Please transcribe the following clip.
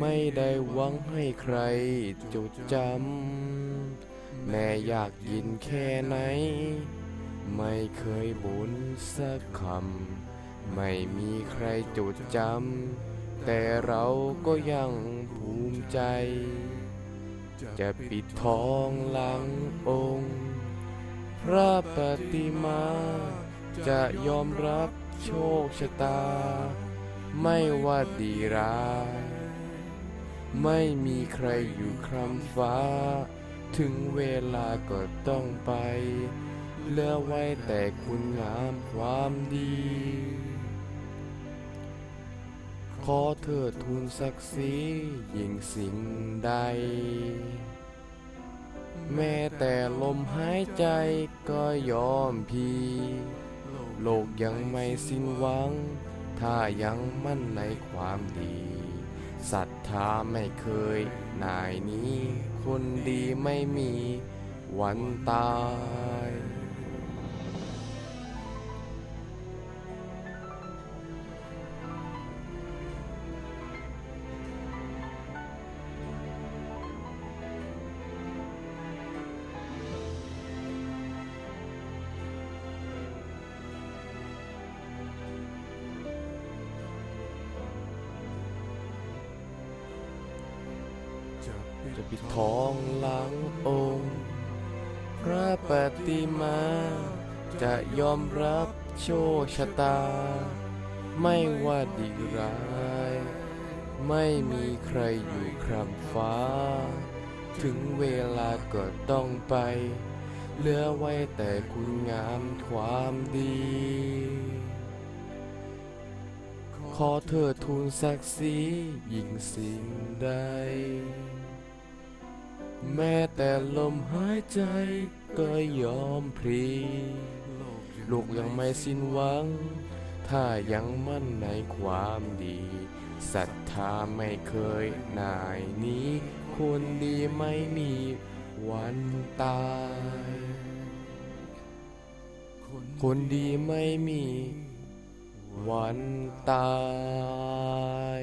ไม่ได้หวังให้ใครจดจำ แม้อยากยินแค่ไหน ไม่เคยบ่นสักคำ ไม่มีใครจดจำ แต่เราก็ยังภูมิใจ จะปิดทองหลังองค์ พระปฏิมา จะยอมรับโชคชะตา ไม่ว่าดีร้าย ไม่มีใครอยู่คำฟ้า ถึงเวลาก็ต้องไป เหลือไว้แต่คุณงามความดี ขอเถิดทูลศักดิ์ศรียิ่งสิ่งใด แม้แต่ลมหายใจก็ยอมพีโลกยังไม่สิ้นหวัง ถ้ายังมั่นในความดี ศรัทธาไม่เคย นายนี้คนดีไม่มีวันตาย จะปิดทองหลังองค์ พระปฏิมา จะยอมรับโชคชะตา ไม่ว่าดีร้าย ไม่มีใครอยู่ครำฟ้า ถึงเวลาก็ต้องไป เหลือไว้แต่คุณงามความดี ขอเธอทูลศักดิ์ศรียิ่งสิ่งใด แม้แต่ลมหายใจก็ยอมพลี ลูกยังไม่สิ้นหวัง ถ้ายังมั่นในความดีศรัทธาไม่เคยนายหนี้ คนดีไม่มีวันตาย คนดีไม่มีวันตาย